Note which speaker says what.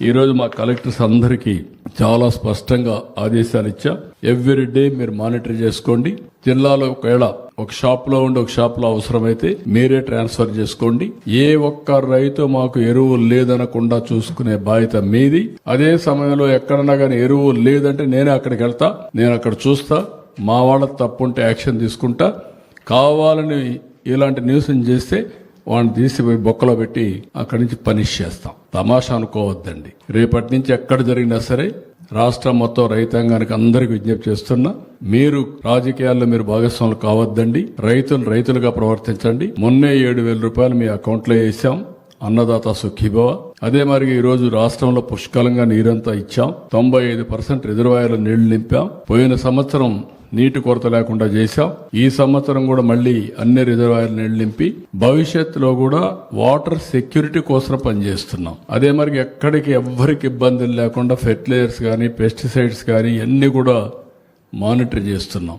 Speaker 1: ఈరోజు మా కలెక్టర్స్ అందరికీ చాలా స్పష్టంగా ఆదేశాలు ఇచ్చా. ఎవ్రీ డే మీరు మానిటర్ చేసుకోండి. జిల్లాలో ఒకవేళ ఒక షాప్లో ఉండి ఒక షాప్లో అవసరమైతే మీరే ట్రాన్స్ఫర్ చేసుకోండి. ఏ ఒక్క రైతు మాకు ఎరువు లేదనకుండా చూసుకునే బాధ్యత మీది. అదే సమయంలో ఎక్కడన్నా కానీ ఎరువు లేదంటే నేనే అక్కడికి వెళ్తా నేను అక్కడ చూస్తా మా వాళ్ళ తప్పుంటే యాక్షన్ తీసుకుంటా. కావాలని ఇలాంటి న్యూస్ చేస్తే వాడిని తీసిపోయి బొక్కలో పెట్టి అక్కడి నుంచి పనిష్ చేస్తాం. తమాషా అనుకోవద్దండి. రేపటి నుంచి ఎక్కడ జరిగినా సరే రాష్ట్రం మొత్తం రైతాంగానికి అందరికి విజ్ఞప్తి చేస్తున్నా మీరు రాజకీయాల్లో మీరు భాగస్వాములు కావద్దండి. రైతులు రైతులుగా ప్రవర్తించండి. మొన్నే ఏడు వేల రూపాయలు మీ అకౌంట్లో వేసాం అన్నదాత సుఖీభవ. అదే మరి ఈ రోజు రాష్ట్రంలో పుష్కలంగా నీరంతా ఇచ్చాం. తొంభై ఐదు పర్సెంట్ రిజర్వాయర్ల నీళ్ళు నింపాం. పోయిన సంవత్సరం నీటి కొరత లేకుండా చేశాం ఈ సంవత్సరం కూడా మళ్ళీ అన్ని రిజర్వాయర్ నింపి భవిష్యత్తులో కూడా వాటర్ సెక్యూరిటీ కోసం పనిచేస్తున్నాం. అదే మరి ఎక్కడికి ఎవ్వరికి ఇబ్బందులు లేకుండా ఫెర్టిలైజర్స్ కానీ పెస్టిసైడ్స్ కానీ అన్ని కూడా మానిటర్ చేస్తున్నాం.